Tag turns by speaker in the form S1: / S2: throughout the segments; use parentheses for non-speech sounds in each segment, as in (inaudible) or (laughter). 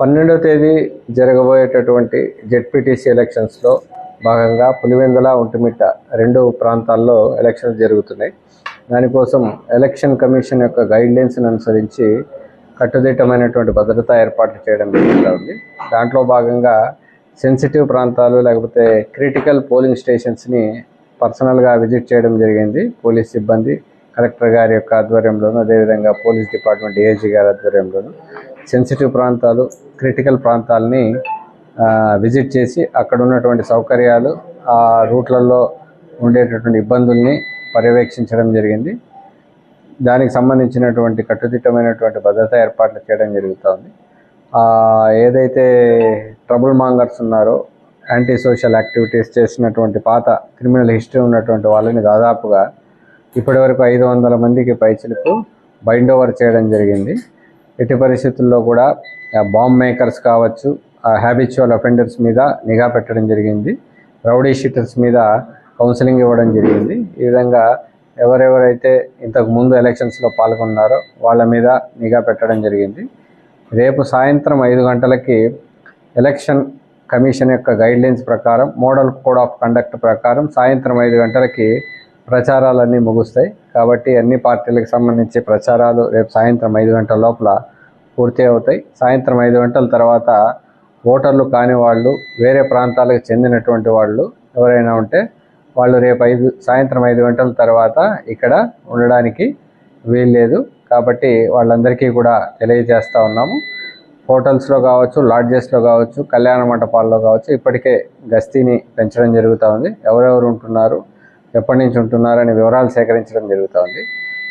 S1: పన్నెండవ తేదీ జరగబోయేటటువంటి జెడ్పీటీసీ ఎలక్షన్స్లో భాగంగా పులివెందుల ఒంటిమిట్ట రెండు ప్రాంతాల్లో ఎలక్షన్స్ జరుగుతున్నాయి. దానికోసం ఎలక్షన్ కమిషన్ యొక్క గైడ్లైన్స్ని అనుసరించి కట్టుదిట్టమైనటువంటి భద్రతా ఏర్పాట్లు చేయడం జరుగుతూ ఉంది. దాంట్లో భాగంగా సెన్సిటివ్ ప్రాంతాలు లేకపోతే క్రిటికల్ పోలింగ్ స్టేషన్స్ని పర్సనల్గా విజిట్ చేయడం జరిగింది. పోలీస్ సిబ్బంది కలెక్టర్ గారి యొక్క ఆధ్వర్యంలోను అదేవిధంగా పోలీస్ డిపార్ట్మెంట్ ఏజీ గారి ఆధ్వర్యంలోను. సెన్సిటివ్ ప్రాంతాలు క్రిటికల్ ప్రాంతాలని విజిట్ చేసి అక్కడ ఉన్నటువంటి సౌకర్యాలు ఆ రూట్లలో ఉండేటటువంటి ఇబ్బందుల్ని పర్యవేక్షించడం జరిగింది. దానికి సంబంధించినటువంటి కట్టుదిట్టమైనటువంటి భద్రతా ఏర్పాట్లు చేయడం జరుగుతుంది. ఏదైతే ట్రబుల్ మాంగర్స్ ఉన్నారో యాంటీ సోషల్ యాక్టివిటీస్ చేసినటువంటి పాత క్రిమినల్ హిస్టరీ ఉన్నటువంటి వాళ్ళని దాదాపుగా ఇప్పటివరకు ఐదు వందల మందికి పైచిలకు బైండ్ ఓవర్ చేయడం జరిగింది. ఎట్టి పరిస్థితుల్లో కూడా బాంబ్ మేకర్స్ కావచ్చు హ్యాబిచువల్ అఫెండర్స్ మీద నిఘా పెట్టడం జరిగింది. రౌడీ షీటర్స్ మీద కౌన్సిలింగ్ ఇవ్వడం జరిగింది. ఈ విధంగా ఎవరెవరైతే ఇంతకు ముందు ఎలక్షన్స్లో పాల్గొన్నారో వాళ్ళ మీద నిఘా పెట్టడం జరిగింది. రేపు సాయంత్రం ఐదు గంటలకి ఎలక్షన్ కమిషన్ యొక్క గైడ్లైన్స్ ప్రకారం మోడల్ కోడ్ ఆఫ్ కండక్ట్ ప్రకారం సాయంత్రం ఐదు గంటలకి ప్రచారాలన్నీ ముగుస్తాయి. కాబట్టి అన్ని పార్టీలకు సంబంధించి ప్రచారాలు రేపు సాయంత్రం ఐదు గంటల లోపల పూర్తి అవుతాయి. సాయంత్రం ఐదు గంటల తర్వాత ఓటర్లు కాని వాళ్ళు వేరే ప్రాంతాలకు చెందినటువంటి వాళ్ళు ఎవరైనా ఉంటే వాళ్ళు రేపు ఐదు సాయంత్రం ఐదు గంటల తర్వాత ఇక్కడ ఉండడానికి వీల్లేదు. కాబట్టి వాళ్ళందరికీ కూడా తెలియజేస్తూ ఉన్నాము. హోటల్స్లో కావచ్చు లాడ్జెస్లో కావచ్చు కళ్యాణ మంటపాల్లో కావచ్చు ఇప్పటికే గస్తీని పెంచడం జరుగుతూ ఉంది. ఎవరెవరు ఉంటున్నారు? ఎప్పటి నుంచి ఉంటున్నారనే వివరాలు సేకరించడం జరుగుతుంది.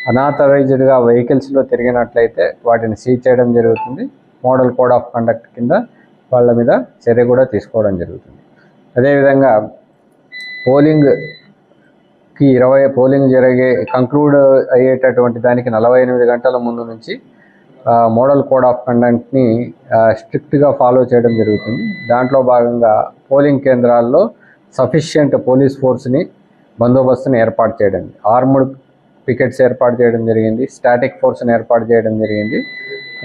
S1: అనాథరైజ్డ్గా వెహికల్స్లో తిరిగినట్లయితే వాటిని సీజ్ చేయడం జరుగుతుంది. మోడల్ కోడ్ ఆఫ్ కండక్ట్ కింద వాళ్ళ మీద చర్య కూడా తీసుకోవడం జరుగుతుంది. అదేవిధంగా పోలింగ్కి ఇరవై పోలింగ్ జరిగే కంక్లూడ్ అయ్యేటటువంటి దానికి నలభై ఎనిమిది గంటల ముందు నుంచి మోడల్ కోడ్ ఆఫ్ కండక్ట్ని స్ట్రిక్ట్గా ఫాలో చేయడం జరుగుతుంది. దాంట్లో భాగంగా పోలింగ్ కేంద్రాల్లో సఫిషియంట్ పోలీస్ ఫోర్స్ని బందోబస్తుని ఏర్పాటు చేయడం ఆర్ముడ్ పికెట్స్ ఏర్పాటు చేయడం జరిగింది స్టాటిక్ ఫోర్స్ని ఏర్పాటు చేయడం జరిగింది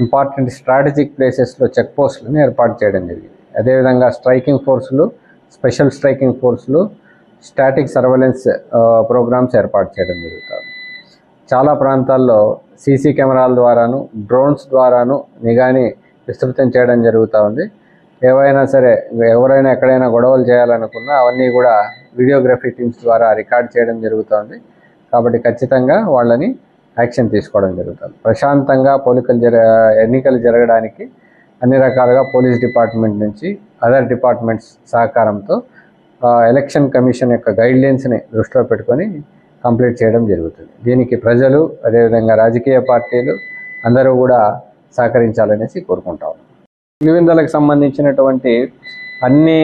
S1: ఇంపార్టెంట్ స్ట్రాటజిక్ ప్లేసెస్లో చెక్ పోస్టులను ఏర్పాటు చేయడం జరిగింది. అదేవిధంగా స్ట్రైకింగ్ ఫోర్సులు స్పెషల్ స్ట్రైకింగ్ ఫోర్సులు స్టాటిక్ సర్వేలెన్స్ ప్రోగ్రామ్స్ ఏర్పాటు చేయడం జరుగుతుంది చాలా ప్రాంతాల్లో సీసీ కెమెరాల ద్వారాను డ్రోన్స్ ద్వారాను నిఘాని విస్తృతం చేయడం జరుగుతూ ఉంది. ఏవైనా సరే ఎవరైనా ఎక్కడైనా గొడవలు చేయాలనుకున్నా అవన్నీ కూడా వీడియోగ్రఫీ టీమ్స్ ద్వారా రికార్డ్ చేయడం జరుగుతుంది. కాబట్టి ఖచ్చితంగా వాళ్ళని యాక్షన్ తీసుకోవడం జరుగుతుంది. ప్రశాంతంగా పోలికలు జర ఎన్నికలు జరగడానికి అన్ని రకాలుగా పోలీస్ డిపార్ట్మెంట్ నుంచి అదర్ డిపార్ట్మెంట్స్ సహకారంతో ఎలక్షన్ కమిషన్ యొక్క గైడ్లైన్స్ని దృష్టిలో పెట్టుకొని కంప్లీట్ చేయడం జరుగుతుంది. దీనికి ప్రజలు అదేవిధంగా రాజకీయ పార్టీలు అందరూ కూడా సహకరించాలనేసి కోరుకుంటాం పులివెందులకు సంబంధించినటువంటి అన్ని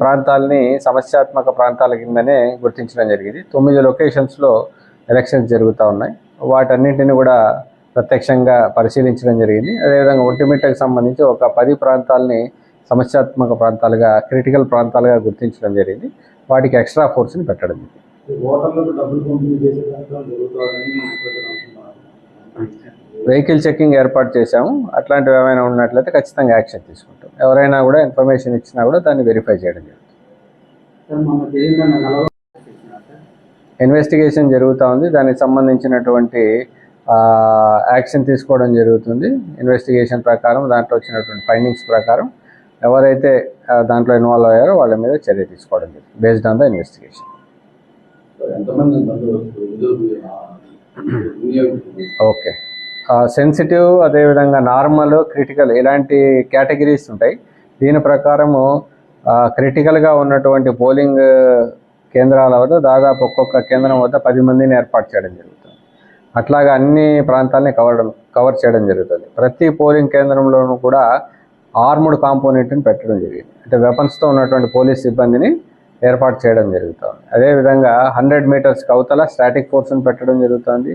S1: ప్రాంతాలని సమస్యాత్మక ప్రాంతాల కిందనే గుర్తించడం జరిగింది. తొమ్మిది లొకేషన్స్లో ఎలక్షన్స్ జరుగుతూ ఉన్నాయి. వాటన్నింటిని కూడా ప్రత్యక్షంగా పరిశీలించడం జరిగింది. అదేవిధంగా ఒంటిమిట్టకు సంబంధించి ఒక పది ప్రాంతాలని సమస్యాత్మక ప్రాంతాలుగా క్రిటికల్ ప్రాంతాలుగా గుర్తించడం జరిగింది. వాటికి ఎక్స్ట్రా ఫోర్స్ని పెట్టడం జరిగింది. వెహికల్ చెకింగ్ ఏర్పాటు చేశాము. అట్లాంటివి ఏమైనా ఉన్నట్లయితే ఖచ్చితంగా యాక్షన్ తీసుకుంటాం. ఎవరైనా కూడా ఇన్ఫర్మేషన్ ఇచ్చినా కూడా దాన్ని వెరిఫై చేయడం జరుగుతుంది. ఇన్వెస్టిగేషన్ జరుగుతూ ఉంది. దానికి సంబంధించినటువంటి యాక్షన్ తీసుకోవడం జరుగుతుంది. ఇన్వెస్టిగేషన్ ప్రకారం దాంట్లో వచ్చినటువంటి ఫైండింగ్స్ ప్రకారం ఎవరైతే దాంట్లో ఇన్వాల్వ్ అయ్యారో వాళ్ళ మీద చర్య తీసుకోవడం జరుగుతుంది. Based on the investigation. Okay. Sensitive అదేవిధంగా నార్మల్ క్రిటికల్ ఇలాంటి కేటగిరీస్ ఉంటాయి. దీని ప్రకారము క్రిటికల్గా ఉన్నటువంటి పోలింగ్ కేంద్రాల వద్ద దాదాపు ఒక్కొక్క కేంద్రం వద్ద పది మందిని ఏర్పాటు చేయడం జరుగుతుంది. అట్లాగా అన్ని ప్రాంతాలని కవర్ కవర్ చేయడం జరుగుతుంది. ప్రతి పోలింగ్ కేంద్రంలోనూ కూడా ఆర్ముడ్ కాంపోనెంట్ని పెట్టడం జరిగింది. అంటే వెపన్స్తో ఉన్నటువంటి పోలీస్ సిబ్బందిని ఏర్పాటు చేయడం జరుగుతుంది. అదేవిధంగా హండ్రెడ్ మీటర్స్కి అవతల స్టాటిక్ ఫోర్స్ని పెట్టడం జరుగుతుంది.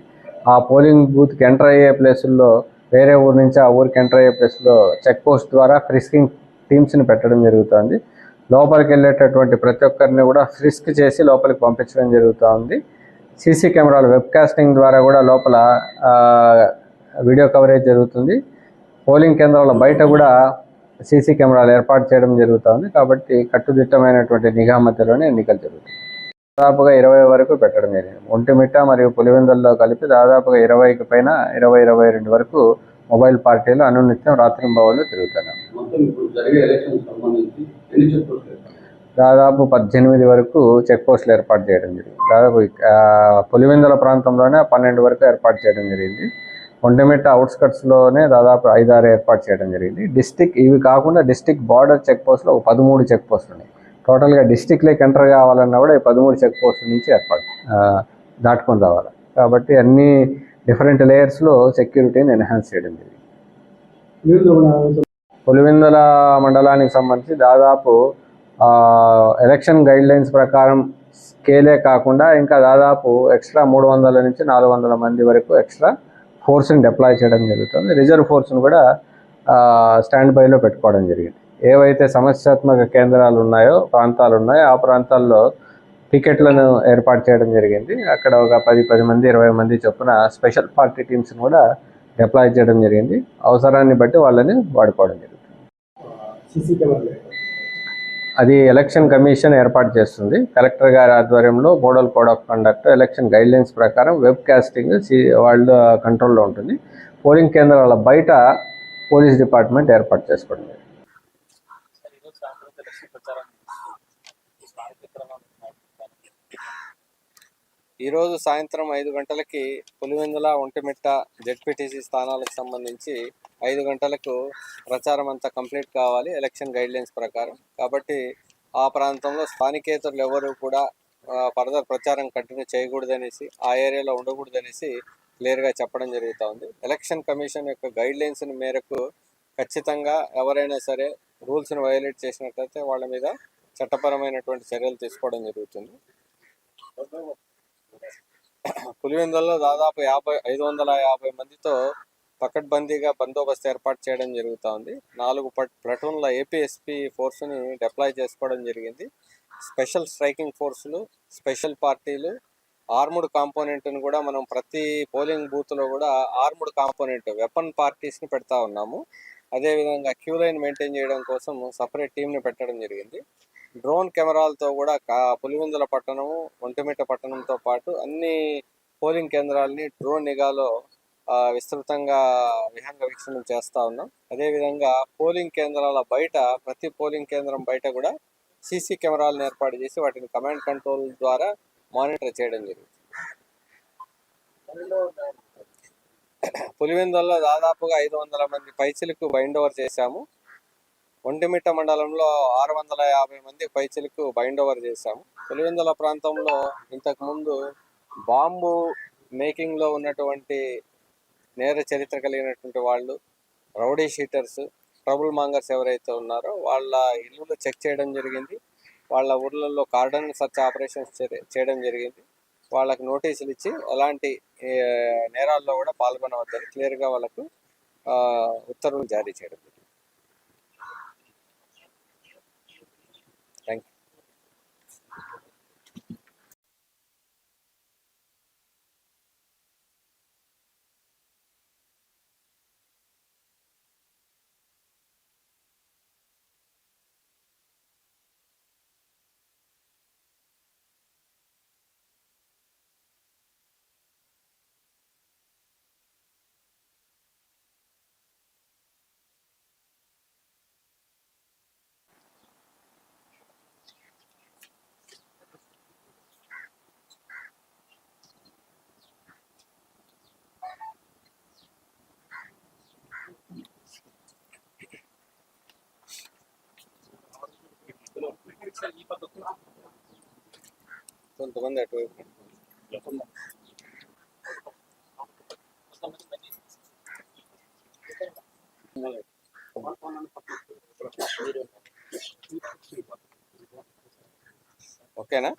S1: ఆ పోలింగ్ బూత్కి ఎంటర్ అయ్యే ప్లేసుల్లో వేరే ఊరు నుంచి ఆ ఊరికి ఎంటర్ అయ్యే ప్లేస్లో చెక్ పోస్ట్ ద్వారా ఫ్రిస్కింగ్ టీమ్స్ని పెట్టడం జరుగుతుంది. లోపలికి వెళ్ళేటటువంటి ప్రతి ఒక్కరిని కూడా ఫ్రిస్క్ చేసి లోపలికి పంపించడం జరుగుతూ ఉంది సీసీ కెమెరాలు వెబ్ కాస్టింగ్ ద్వారా కూడా లోపల వీడియో కవరేజ్ జరుగుతుంది. పోలింగ్ కేంద్రాల బయట కూడా
S2: సీసీ కెమెరాలు ఏర్పాటు చేయడం జరుగుతుంది. కాబట్టి కట్టుదిట్టమైనటువంటి నిఘా మధ్యలోనే ఎన్నికలు జరుగుతాయి. దాదాపుగా ఇరవై వరకు పెట్టడం జరిగింది. ఒంటిమిట్ట మరియు పులివెందుల్లో కలిపి దాదాపుగా ఇరవైకి పైన ఇరవై ఇరవై రెండు వరకు మొబైల్ పార్టీలు అనునిత్యం రాత్రింబవళ్ళు
S3: ఎన్ని చెప్పుకోవచ్చు
S2: దాదాపు పద్దెనిమిది వరకు చెక్ పోస్టులు ఏర్పాటు చేయడం జరిగింది. దాదాపు పులివెందుల ప్రాంతంలోనే పన్నెండు వరకు ఏర్పాటు చేయడం జరిగింది. ఒంటిమిట్ట అవుట్స్కట్స్లోనే దాదాపు ఐదారు ఏర్పాటు చేయడం జరిగింది. డిస్టిక్ ఇవి కాకుండా డిస్టిక్ బార్డర్ చెక్ పోస్టులు ఒక పదమూడు చెక్ పోస్టులు ఉన్నాయి. టోటల్గా డిస్టిక్లోకి ఎంటర్ కావాలన్నా కూడా ఈ పదమూడు చెక్ పోస్టుల నుంచి ఏర్పాటు దాటుకొని రావాలి. కాబట్టి అన్ని డిఫరెంట్ లేయర్స్లో సెక్యూరిటీని ఎన్హాన్స్ చేయడం జరిగింది. పులివెందుల మండలానికి సంబంధించి దాదాపు ఎలక్షన్ గైడ్ లైన్స్ ప్రకారం స్కేలే కాకుండా ఇంకా దాదాపు ఎక్స్ట్రా మూడు వందల నుంచి నాలుగు వందల మంది వరకు ఎక్స్ట్రా ఫోర్స్ని డిప్లాయ్ చేయడం జరుగుతుంది. రిజర్వ్ ఫోర్స్ని కూడా స్టాండ్ బైలో పెట్టుకోవడం జరిగింది. ఏవైతే సమస్యాత్మక కేంద్రాలు ఉన్నాయో ప్రాంతాలు ఉన్నాయో ఆ ప్రాంతాల్లో పికెట్లను ఏర్పాటు చేయడం జరిగింది. అక్కడ ఒక పది పది మంది ఇరవై మంది చొప్పున స్పెషల్ పార్టీ టీమ్స్ని కూడా డిప్లాయ్ చేయడం జరిగింది. అవసరాన్ని బట్టి వాళ్ళని వాడుకోవడం జరుగుతుంది. అది ఎలక్షన్ కమిషన్ ఏర్పాటు చేస్తుంది. కలెక్టర్ గారి ఆధ్వర్యంలో model code of conduct election guidelines ప్రకారం వెబ్ కాస్టింగ్ సి- వాళ్ళ కంట్రోల్లో ఉంటుంది. పోలింగ్ కేంద్రాల బయట పోలీస్ డిపార్ట్మెంట్ ఏర్పాటు చేసుకోవడం
S1: ఈరోజు సాయంత్రం ఐదు గంటలకి పులివెందుల ఒంటిమిట్ట జెడ్పీటీసీ స్థానాలకు సంబంధించి ఐదు గంటలకు ప్రచారం అంతా కంప్లీట్ కావాలి ఎలక్షన్ గైడ్లైన్స్ ప్రకారం. కాబట్టి ఆ ప్రాంతంలో స్థానికేతరులు ఎవరు కూడా ఫర్దర్ ప్రచారం కంటిన్యూ చేయకూడదనేసి ఆ ఏరియాలో ఉండకూడదనేసి క్లియర్గా చెప్పడం జరుగుతూ ఉంది. ఎలక్షన్ కమిషన్ యొక్క గైడ్లైన్స్ని మేరకు ఖచ్చితంగా ఎవరైనా సరే రూల్స్ని వైలేట్ చేసినట్లయితే వాళ్ళ మీద చట్టపరమైనటువంటి చర్యలు తీసుకోవడం జరుగుతుంది. పులివెందులలో దాదాపు యాభై ఐదు వందల యాభై మందితో పకడ్బందీగా బందోబస్తు ఏర్పాటు చేయడం జరుగుతూ ఉంది నాలుగు పట్ ప్లటూన్ల ఏపీఎస్పీ ఫోర్స్ని డిప్లాయ్ చేసుకోవడం జరిగింది. స్పెషల్ స్ట్రైకింగ్ ఫోర్సులు స్పెషల్ పార్టీలు ఆర్ముడ్ కాంపోనెంట్ని కూడా మనం ప్రతి పోలింగ్ బూత్లో కూడా ఆర్ముడ్ కాంపోనెంట్ వెపన్ పార్టీస్ని పెడతా ఉన్నాము. అదేవిధంగా క్యూ లైన్ మెయింటైన్ చేయడం కోసం సపరేట్ టీంని పెట్టడం జరిగింది. డ్రోన్ కెమెరాలతో కూడా పులివెందుల పట్టణము ఒంటిమిట్ట పట్టణంతో పాటు అన్ని పోలింగ్ కేంద్రాలని డ్రోన్ నిఘాలో విస్తృతంగా విహంగ వీక్షణం చేస్తూ ఉన్నాం. అదేవిధంగా పోలింగ్ కేంద్రాల బయట ప్రతి పోలింగ్ కేంద్రం బయట కూడా సీసీ కెమెరాలను ఏర్పాటు చేసి వాటిని కమాండ్ కంట్రోల్ ద్వారా మానిటర్ చేయడం జరిగింది. పులివెందుల్లో దాదాపుగా ఐదు వందల మంది పైచిలకు బైండ్ ఓవర్ చేశాము. ఒంటిమిట్ట మండలంలో ఆరు వందల యాభై మంది పైచిలకు బైండ్ ఓవర్ చేశాము. పులివెందుల ప్రాంతంలో ఇంతకు ముందు బాంబు మేకింగ్లో ఉన్నటువంటి నేర చరిత్ర కలిగినటువంటి వాళ్ళు రౌడీ షీటర్స్ ట్రబుల్ మాంగర్స్ ఎవరైతే ఉన్నారో వాళ్ళ ఇల్లులు చెక్ చేయడం జరిగింది. వాళ్ళ ఊర్లలో కార్డన్ సర్చ్ ఆపరేషన్స్ చేయడం జరిగింది. వాళ్ళకి నోటీసులు ఇచ్చి ఎలాంటి నేరాల్లో కూడా పాల్గొనవద్దని క్లియర్గా వాళ్ళకు ఉత్తర్వులు జారీ చేయడం కొంతమంది అటువైపు ఓకేనా?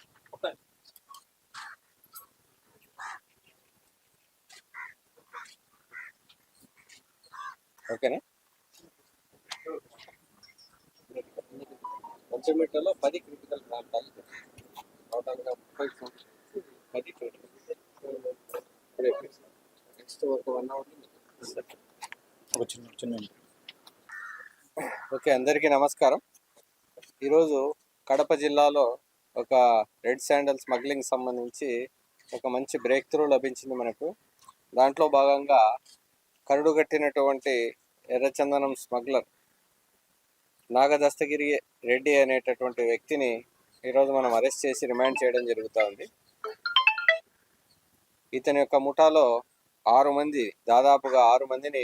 S1: ఓకేనా? పంచమీటర్లో పది క్రిటికల్ ప్రాంతాలు ముప్పై సంవత్సరాలు. పది నెక్స్ట్ ఒక వన్ అవర్
S4: ఒక చిన్న చిన్న
S1: ఓకే అందరికీ నమస్కారం. ఈరోజు కడప జిల్లాలో ఒక రెడ్ శాండల్ స్మగ్లింగ్ సంబంధించి ఒక మంచి బ్రేక్ త్రూ లభించింది మనకు. దాంట్లో భాగంగా కరుడు కట్టినటువంటి ఎర్రచందనం స్మగ్లర్ నాగదస్తగిరి రెడ్డి అనేటటువంటి వ్యక్తిని ఈరోజు మనం అరెస్ట్ చేసి రిమాండ్ చేయడం జరుగుతూ ఉంది ఇతని యొక్క ముఠాలో ఆరు మంది దాదాపుగా ఆరు మందిని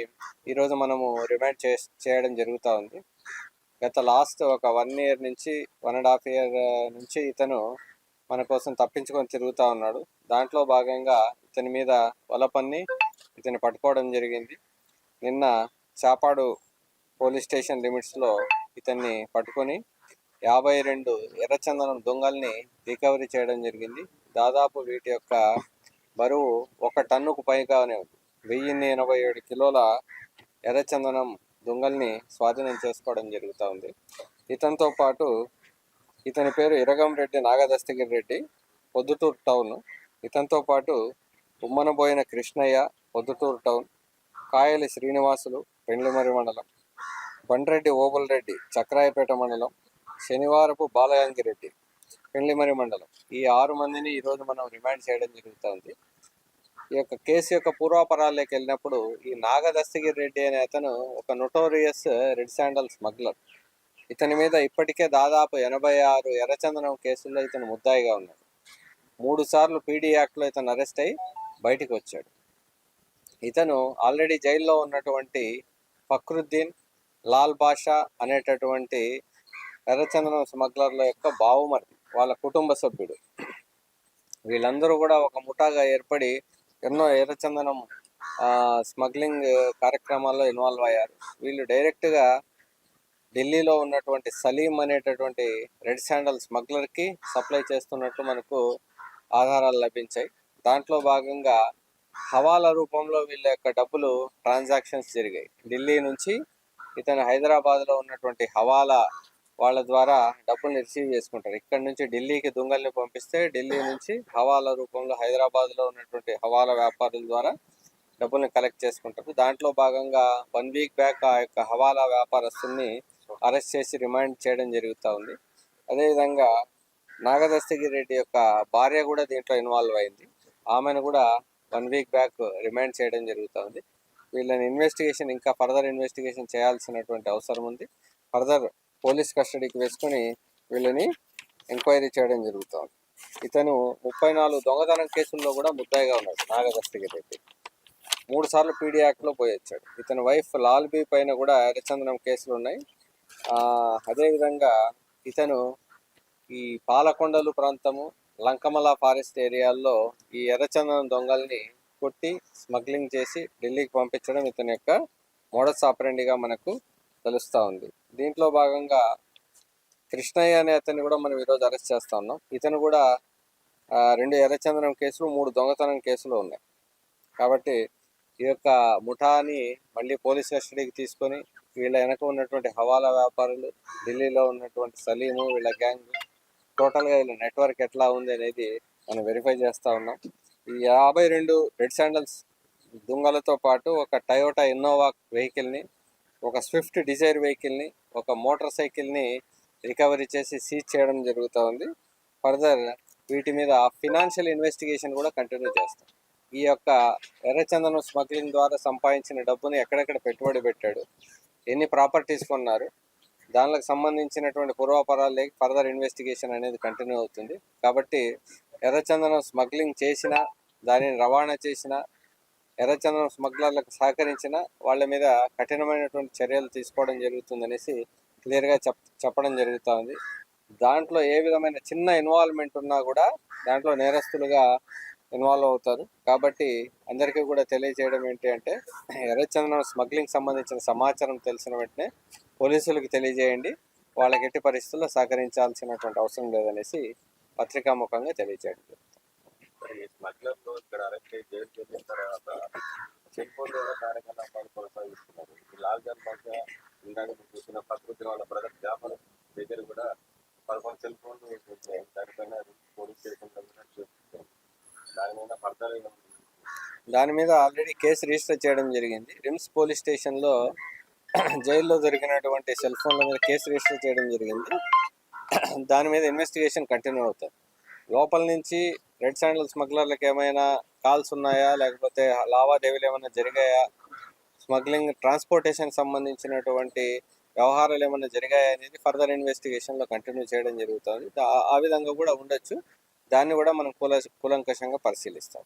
S1: ఈరోజు మనము రిమాండ్ చే చేయడం జరుగుతూ ఉంది గత లాస్ట్ ఒక వన్ ఇయర్ నుంచి వన్ అండ్ హాఫ్ ఇయర్ నుంచి ఇతను మన కోసం తప్పించుకొని తిరుగుతూ ఉన్నాడు. దాంట్లో భాగంగా ఇతని మీద వలపన్ని పన్ని పట్టుకోవడం జరిగింది. నిన్న చాపాడు పోలీస్ స్టేషన్ లిమిట్స్లో ఇతన్ని పట్టుకొని యాభై రెండు ఎర్రచందనం దొంగల్ని రికవరీ చేయడం జరిగింది. దాదాపు వీటి యొక్క బరువు ఒక టన్నుకు పైగానే ఉంది. వెయ్యిన్ని ఎనభై ఏడు కిలోల ఎర్రచందనం దొంగల్ని స్వాధీనం చేసుకోవడం జరుగుతూ ఉంది. ఇతనితో పాటు ఇతని పేరు ఇరగం రెడ్డి నాగదస్తగిరి రెడ్డి పొద్దుటూరు టౌన్. ఇతనితో పాటు ఉమ్మనబోయిన కృష్ణయ్య పొద్దుటూరు టౌన్. కాయలి శ్రీనివాసులు పెండ్లిమరి మండలం. బండ్రెడ్డి ఓబుల్ రెడ్డి చక్రాయపేట మండలం. శనివారపు బాలయాంగిరెడ్డి పెండ్లిమరి మండలం. ఈ ఆరు మందిని ఈరోజు మనం రిమాండ్ చేయడం జరుగుతుంది. ఈ యొక్క కేసు యొక్క పూర్వాపరాల్లోకి వెళ్ళినప్పుడు ఈ నాగదస్తగిరి రెడ్డి అనే అతను ఒక నొటోరియస్ రెడ్ శాండల్ స్మగ్లర్. ఇతని మీద ఇప్పటికే దాదాపు ఎనభై ఆరు ఎర్రచందనం కేసుల్లో ఇతను ముద్దాయిగా ఉన్నాడు. మూడు సార్లు పీడీ యాక్ట్లో ఇతను అరెస్ట్ అయి బయటికి వచ్చాడు. ఇతను ఆల్రెడీ జైల్లో ఉన్నటువంటి ఫక్రుద్దీన్ లాల్ బాషా అనేటటువంటి ఎర్రచందనం స్మగ్లర్ల యొక్క బావుమర్ది వాళ్ళ కుటుంబ సభ్యుడు. వీళ్ళందరూ కూడా ఒక ముఠాగా ఏర్పడి ఎన్నో ఎర్రచందనం ఆ, స్మగ్లింగ్ కార్యక్రమాల్లో ఇన్వాల్వ్ అయ్యారు. వీళ్ళు డైరెక్ట్గా ఢిల్లీలో ఉన్నటువంటి సలీం అనేటటువంటి రెడ్ శాండల్ స్మగ్లర్కి సప్లై చేస్తున్నట్టు మనకు ఆధారాలు లభించాయి. దాంట్లో భాగంగా హవాలా రూపంలో వీళ్ళ యొక్క డబ్బులు ట్రాన్సాక్షన్స్ జరిగాయి. ఢిల్లీ నుంచి ఇతను హైదరాబాద్లో ఉన్నటువంటి హవాలా వాళ్ళ ద్వారా డబ్బుల్ని రిసీవ్ చేసుకుంటారు. ఇక్కడ నుంచి ఢిల్లీకి దొంగల్ని పంపిస్తే ఢిల్లీ నుంచి హవాలా రూపంలో హైదరాబాద్లో ఉన్నటువంటి హవాలా వ్యాపారుల ద్వారా డబ్బుల్ని కలెక్ట్ చేసుకుంటారు. దాంట్లో భాగంగా వన్ వీక్ బ్యాక్ ఆ యొక్క హవాలా వ్యాపారస్తుల్ని అరెస్ట్ చేసి రిమాండ్ చేయడం జరుగుతూ ఉంది. అదేవిధంగా నాగదస్తగిరి రెడ్డి యొక్క భార్య కూడా దీంట్లో ఇన్వాల్వ్ అయింది. ఆమెను కూడా వన్ వీక్ బ్యాక్ రిమాండ్ చేయడం జరుగుతూ ఉంది. వీళ్ళని ఇన్వెస్టిగేషన్ ఇంకా ఫర్దర్ ఇన్వెస్టిగేషన్ చేయాల్సినటువంటి అవసరం ఉంది. ఫర్దర్ పోలీస్ కస్టడీకి వేసుకొని వీళ్ళని ఎంక్వైరీ చేయడం జరుగుతుంది. ఇతను ముప్పై నాలుగు దొంగతనం కేసుల్లో కూడా ముద్దాయిగా ఉన్నాడు నాగదస్తగిరి రెడ్డి మూడు సార్లు పీడీ యాక్ట్లో పోయి వచ్చాడు. ఇతని వైఫ్ లాల్బీ పైన కూడా ఎర్రచందనం కేసులు ఉన్నాయి. అదేవిధంగా ఇతను ఈ పాలకొండలు ప్రాంతము లంకమల ఫారెస్ట్ ఏరియాల్లో ఈ ఎర్రచందనం దొంగల్ని కొట్టి స్మగ్లింగ్ చేసి ఢిల్లీకి పంపించడం ఇతని యొక్క మోడస్ ఆపరెండిగా మనకు తెలుస్తూ ఉంది. దీంట్లో భాగంగా కృష్ణయ్య అనే అతన్ని కూడా మనం ఈరోజు అరెస్ట్ చేస్తా ఉన్నాం. ఇతను కూడా రెండు ఎర్రచందనం కేసులు మూడు దొంగతనం కేసులు ఉన్నాయి. కాబట్టి ఈ యొక్క ముఠాని మళ్ళీ పోలీస్ కస్టడీకి తీసుకొని వీళ్ళ వెనక ఉన్నటువంటి హవాలా వ్యాపారులు ఢిల్లీలో ఉన్నటువంటి సలీము వీళ్ళ గ్యాంగ్ టోటల్గా వీళ్ళ నెట్వర్క్ ఎట్లా ఉంది అనేది మనం వెరిఫై చేస్తూ ఉన్నాం. ఈ యాభై రెండు రెడ్ శాండల్స్ దుంగలతో పాటు ఒక టయోటా ఇన్నోవా వెహికల్ని ఒక స్విఫ్ట్ డిజైర్ వెహికల్ని ఒక మోటార్ సైకిల్ని రికవరీ చేసి సీజ్ చేయడం జరుగుతూ ఉంది. ఫర్దర్ వీటి మీద ఫినాన్షియల్ ఇన్వెస్టిగేషన్ కూడా కంటిన్యూ చేస్తాం. ఈ యొక్క ఎర్రచందనం స్మగ్లింగ్ ద్వారా సంపాదించిన డబ్బుని ఎక్కడెక్కడ పెట్టుబడి పెట్టాడు ఎన్ని ప్రాపర్టీస్ కొన్నారు దానికి సంబంధించినటువంటి పూర్వాపరాలు లేక ఫర్దర్ ఇన్వెస్టిగేషన్ అనేది కంటిన్యూ అవుతుంది. కాబట్టి ఎర్రచందనం స్మగ్లింగ్ చేసిన దానిని రవాణా చేసిన ఎర్రచందనం స్మగ్లర్లకు సహకరించిన వాళ్ళ మీద కఠినమైనటువంటి చర్యలు తీసుకోవడం జరుగుతుందనేసి క్లియర్గా చెప్ చెప్పడం జరుగుతూ ఉంది దాంట్లో ఏ విధమైన చిన్న ఇన్వాల్వ్మెంట్ ఉన్నా కూడా దాంట్లో నేరస్తులుగా ఇన్వాల్వ్ అవుతారు. కాబట్టి అందరికీ కూడా తెలియజేయడం ఏంటి అంటే ఎర్రచందనం స్మగ్లింగ్ సంబంధించిన సమాచారం తెలిసిన వెంటనే పోలీసులకు తెలియజేయండి. వాళ్ళకి ఎట్టి పరిస్థితుల్లో సహకరించాల్సినటువంటి అవసరం లేదనేసి పత్రికాముఖంగా తెలియజేయండి
S4: ఈ స్మగ్లర్లు ఇక్కడ అరెస్ట్ అయ్యి జైలు చేసిన తర్వాత చెప్పులు కార్యకలాపాలు కొనసాగిస్తున్నారు. ఈ లాక్డౌన్ మధ్య ఇందాక మీరు చూసిన ప్రకృతి వాళ్ళ బ్రదర్ జాఫర్ దగ్గర కూడా పదకొండు సెల్ ఫోన్లు వచ్చాయి దానిపైన పోలీస్ స్టేషన్ దాని మీద ఫర్దర్
S1: దాని మీద ఆల్రెడీ కేసు రిజిస్టర్ చేయడం జరిగింది. రిమ్స్ పోలీస్ స్టేషన్లో (clears throat) జైల్లో దొరికినటువంటి సెల్ ఫోన్ల మీద కేసు రిజిస్టర్ చేయడం జరిగింది. (clears throat) దాని మీద ఇన్వెస్టిగేషన్ కంటిన్యూ అవుతుంది లోపల నుంచి రెడ్ శాండల్ స్మగ్లర్లకు ఏమైనా కాల్స్ ఉన్నాయా? లేకపోతే లావాదేవీలు ఏమైనా జరిగాయా? స్మగ్లింగ్ ట్రాన్స్పోర్టేషన్ సంబంధించినటువంటి వ్యవహారాలు ఏమైనా జరిగాయా అనేది ఫర్దర్ ఇన్వెస్టిగేషన్లో కంటిన్యూ చేయడం జరుగుతుంది. ఆ విధంగా కూడా ఉండొచ్చు. దాన్ని కూడా మనం కూల కూలంకషంగా పరిశీలిస్తాం.